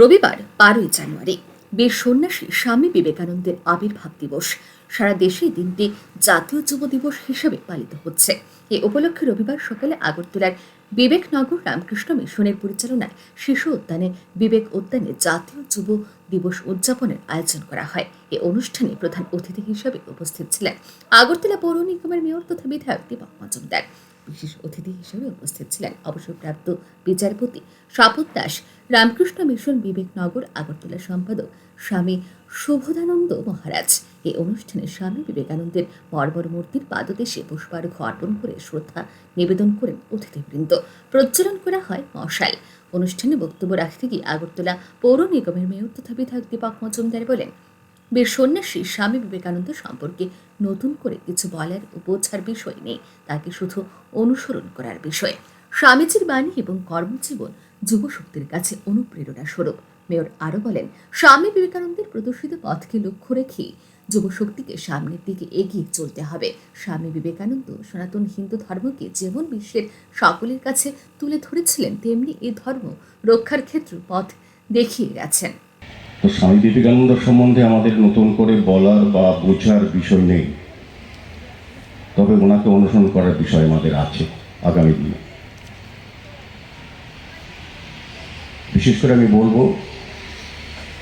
রবিবার বারোই জানুয়ারি, বীর সন্ন্যাসী স্বামী বিবেকানন্দের আবির্ভাব দিবস। সারা দেশে দিনটি জাতীয় যুব দিবস হিসেবে পালিত হচ্ছে। এ উপলক্ষে রবিবার সকালে আগরতলার বিবেকনগর রামকৃষ্ণ মিশনের পরিচালনায় শিশু উদ্যানে বিবেক উদ্যানে জাতীয় যুব দিবস উদযাপনের আয়োজন করা হয়। এ অনুষ্ঠানে প্রধান অতিথি হিসেবে উপস্থিত ছিলেন আগরতলা পৌর নিগমের মেয়র তথা বিধায়ক দীপক মজুমদার। বিশেষ অতিথি হিসেবে উপস্থিত ছিলেন অবসরপ্রাপ্ত বিচারপতি স্বপন দাস, রামকৃষ্ণ মিশন বিবেকনগর আগরতলা সম্পাদক স্বামী শুভদানন্দ মহারাজ। এই অনুষ্ঠানে স্বামী বিবেকানন্দের বর্বর মূর্তির পাদদেশে পুষ্পার্ঘ অর্পণ করে শ্রদ্ধা নিবেদন করেন অতিথিবৃন্দ। প্রজ্বলন করা হয় মশাল। অনুষ্ঠানে বক্তব্য রাখতে গিয়ে আগরতলা পৌর নিগমের মেয়র তথা বিধায়ক দীপক মজুমদার বলেন বীর সন্ন্যাসী স্বামী বিবেকানন্দ সম্পর্কে নতুন করে কিছু বলার ও বোঝার বিষয় নেই। তাকে শুধু অনুসরণ করার বিষয়। স্বামীজির বাণী এবং কর্মজীবন যুব শক্তির কাছে অনুপ্রেরণা স্বরূপ। মেয়র আরও বলেন, স্বামী বিবেকানন্দের প্রদর্শিত পথকে লক্ষ্য রেখে যুব শক্তিকে সামনের দিকে এগিয়ে চলতে হবে। স্বামী বিবেকানন্দ সনাতন হিন্দু ধর্মকে যেমন বিশ্বের সকলের কাছে তুলে ধরেছিলেন, তেমনি এই ধর্ম রক্ষার ক্ষেত্রে পথ দেখিয়ে গেছেন। তো স্বামী বিবেকানন্দ সম্বন্ধে আমাদের নতুন করে বলার বা বোঝার বিষয় নেই। তবে ওনাকে অনুসরণ করার বিষয় আমাদের আছে আগামী দিনে। বিশেষ করে আমি বলব,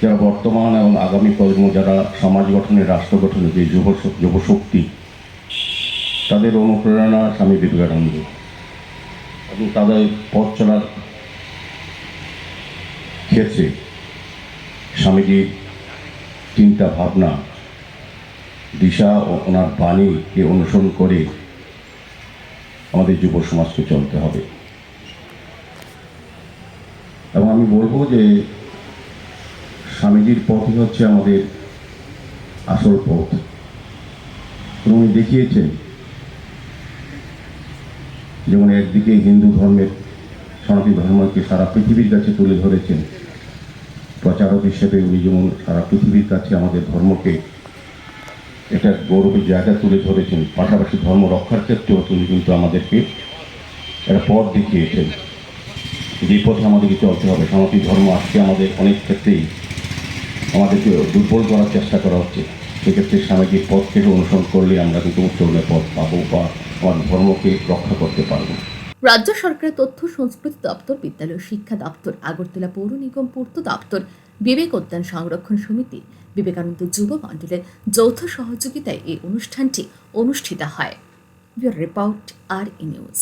যারা বর্তমান এবং আগামী প্রজন্ম, যারা সমাজ গঠনে, রাষ্ট্র গঠনে যে যুব যুবশক্তি তাদের অনুপ্রেরণা স্বামী বিবেকানন্দ। এবং তাদের পথ চলার ক্ষেত্রে স্বামীজির চিন্তা ভাবনা, দিশা ও ওনার বাণীকে অনুসরণ করে আমাদের যুব সমাজকে চলতে হবে। এবং আমি বলব যে, স্বামীজির পথই হচ্ছে আমাদের আসল পথ। উনি দেখিয়েছেন যেমন একদিকে হিন্দু ধর্মের, সনাতন ধর্মকে সারা পৃথিবীর কাছে তুলে ধরেছেন। প্রচারক হিসেবে উনি যেমন সারা পৃথিবীর কাছে আমাদের ধর্মকে একটা গৌরবের জায়গা তুলে ধরেছেন, পাশাপাশি ধর্ম রক্ষার ক্ষেত্রেও তিনি কিন্তু আমাদেরকে একটা পথ দেখিয়েছেন। যে পথে আমাদেরকে চলতে হবে সনাতন ধর্ম আজকে আমাদের অনেক ক্ষেত্রেই আমাদেরকে দুর্বল করার চেষ্টা করা হচ্ছে। সেক্ষেত্রে সামাজিক পথ থেকে অনুসরণ করলে আমরা কিন্তু উত্তরণের পথ পাবো বা আমার ধর্মকে রক্ষা করতে পারব। রাজ্য সরকারের তথ্য সংস্কৃতি দপ্তর, বিদ্যালয় শিক্ষা দপ্তর, আগরতলা পৌর নিগম পূর্ত দপ্তর, বিবেক উদ্যান সংরক্ষণ সমিতি, বিবেকানন্দ যুব মণ্ডলের যৌথ সহযোগিতায় এই অনুষ্ঠানটি অনুষ্ঠিত হয়। Report, R E news.